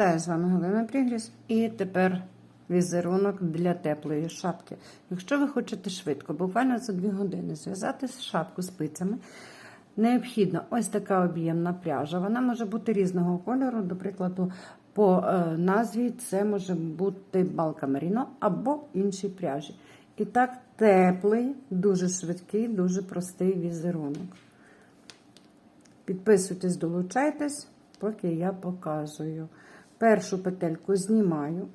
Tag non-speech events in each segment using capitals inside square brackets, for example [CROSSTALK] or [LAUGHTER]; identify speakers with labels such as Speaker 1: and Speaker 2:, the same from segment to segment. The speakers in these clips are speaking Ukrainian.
Speaker 1: Вітаю з вами Галина Прігріс. І тепер візерунок для теплої шапки. Якщо ви хочете швидко, буквально за 2 години зв'язати шапку спицями, необхідна ось така об'ємна пряжа. Вона може бути різного кольору, до прикладу, по е, назві це може бути балка меріно або інші пряжі. І так, теплий, дуже швидкий, дуже простий візерунок. Підписуйтесь, долучайтесь, поки я показую. Першу петельку знімаю,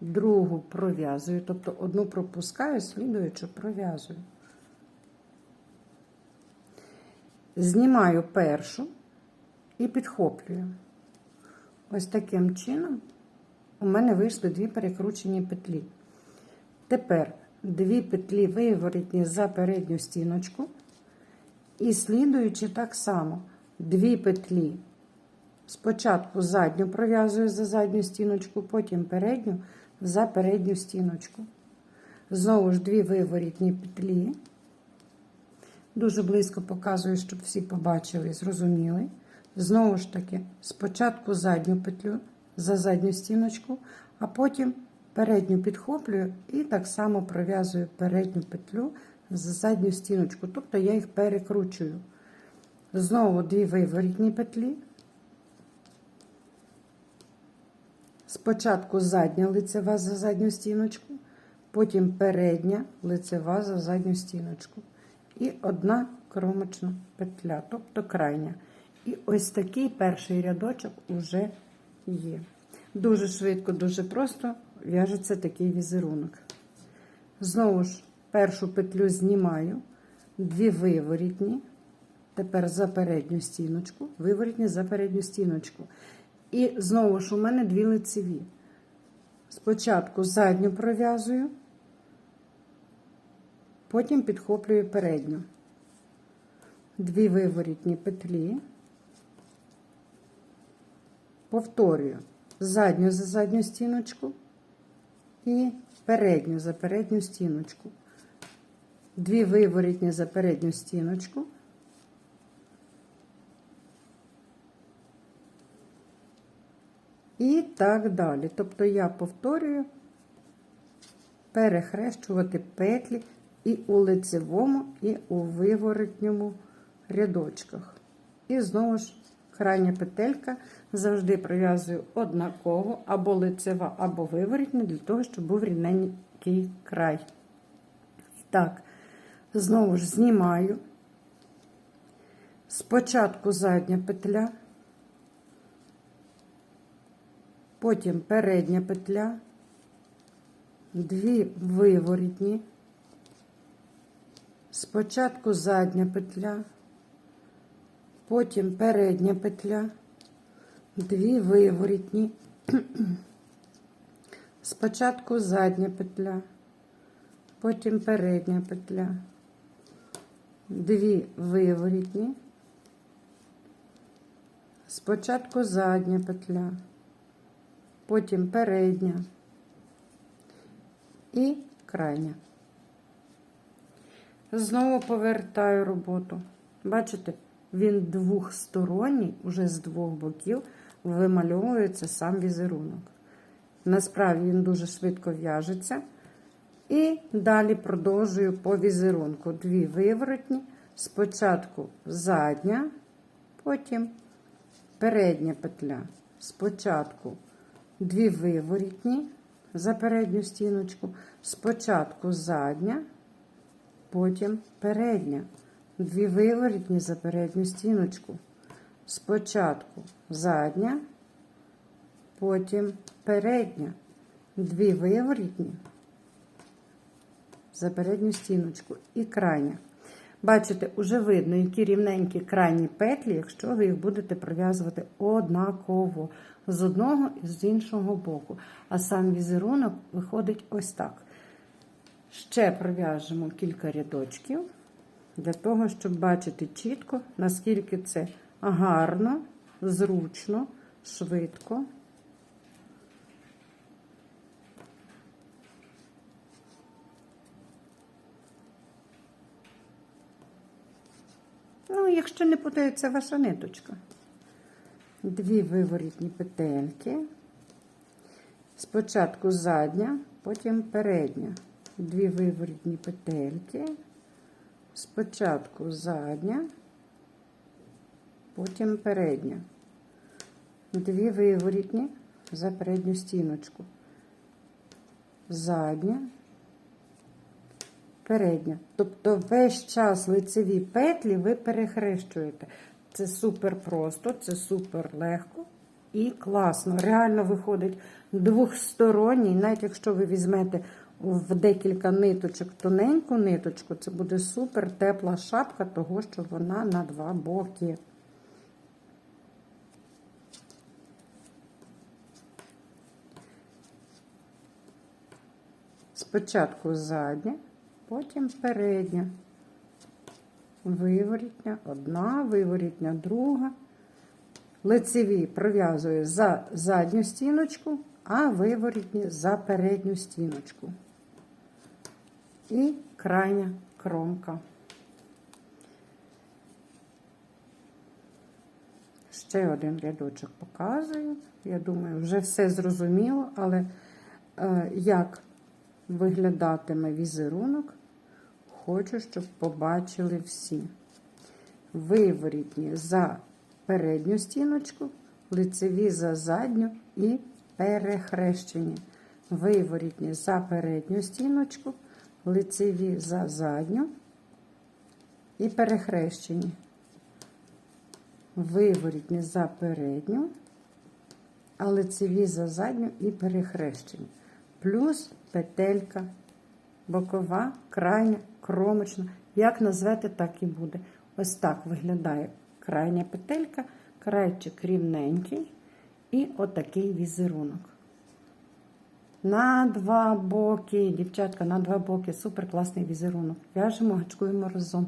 Speaker 1: другу пров'язую, тобто одну пропускаю, слідуючу пров'язую. Знімаю першу і підхоплюю. Ось таким чином у мене вийшли дві перекручені петлі. Тепер дві петлі виворітні за передню стіночку. І слідуючи так само, дві петлі. Спочатку задню пров'язую за задню стіночку, потім передню за передню стіночку. Знову ж дві виворітні петлі. Дуже близько показую, щоб всі побачили і зрозуміли. Знову ж таки, спочатку задню петлю за задню стіночку, а потім передню підхоплюю і так само пров'язую передню петлю за задню стіночку. Тобто я їх перекручую. Знову дві виворітні петлі. Спочатку задня лицева за задню стіночку, потім передня лицева за задню стіночку. І одна кромочна петля, тобто крайня. І ось такий перший рядочок уже є. Дуже швидко, дуже просто в'яжеться такий візерунок. Знову ж, першу петлю знімаю, дві виворітні, тепер за передню стіночку, виворітні за передню стіночку. І знову ж у мене дві лицеві. Спочатку задню пров'язую, потім підхоплюю передню. Дві виворітні петлі, повторюю задню за задню стіночку і передню за передню стіночку. Дві виворітні за передню стіночку. І так далі. Тобто я повторюю перехрещувати петлі і у лицевому, і у виворотньому рядочках. І знову ж крайня петелька завжди пров'язую однаково, або лицева, або виворотня, для того, щоб був рівненький край. Так, знову ж знімаю. Спочатку задня петля, потім передня петля, дві виворітні, спочатку задня петля, потім передня петля, дві виворітні, [CLEARS THROAT] спочатку задня петля, потім передня петля, дві виворітні, спочатку задня петля, потім передня і крайня. Знову повертаю роботу. Бачите, він двохсторонній, уже з двох боків вимальовується сам візерунок. Насправді він дуже швидко в'яжеться. І далі продовжую по візерунку. Дві виворотні, спочатку задня, потім передня петля. Спочатку дві виворітні за передню стіночку, спочатку задня, потім передня. Дві виворітні за передню стіночку. Спочатку задня, потім передня. Дві виворітні за передню стіночку і крайня. Бачите, уже видно, які рівненькі крайні петлі, якщо ви їх будете пров'язувати однаково з одного і з іншого боку. А сам візерунок виходить ось так. Ще пров'яжемо кілька рядочків для того, щоб бачити чітко, наскільки це гарно, зручно, швидко. Якщо не путається ваша ниточка. Дві виворітні петельки, Спочатку задня, потім передня. Дві виворітні петельки. Спочатку задня, потім передня. Дві виворітні за передню стіночку. Задня, передня. Тобто весь час лицеві петлі ви перехрещуєте. Це супер просто, це супер легко і класно. Реально виходить двохсторонній, навіть якщо ви візьмете в декілька ниточок тоненьку ниточку, це буде супер тепла шапка, того що вона на два боки. Спочатку задня, потім передня. Виворітня, одна, виворітня, друга. Лицеві пров'язую за задню стіночку, а виворітні за передню стіночку. І крайня кромка. Ще один рядочок показую. Я думаю, вже все зрозуміло, але е, як виглядатиме візерунок, хочу, щоб побачили всі. Виворітні за передню стіночку, лицеві за задню і перехрещені. Виворітні за передню стіночку, лицеві за задню і перехрещені. Виворітні за передню, а лицеві за задню і перехрещені. Плюс петелька бокова, крайня, кромочна. Як назвете, так і буде. Ось так виглядає крайня петелька, крайчик рівненький і отакий візерунок. На два боки, дівчатка, на два боки. Супер класний візерунок. В'яжемо, гачкуємо разом.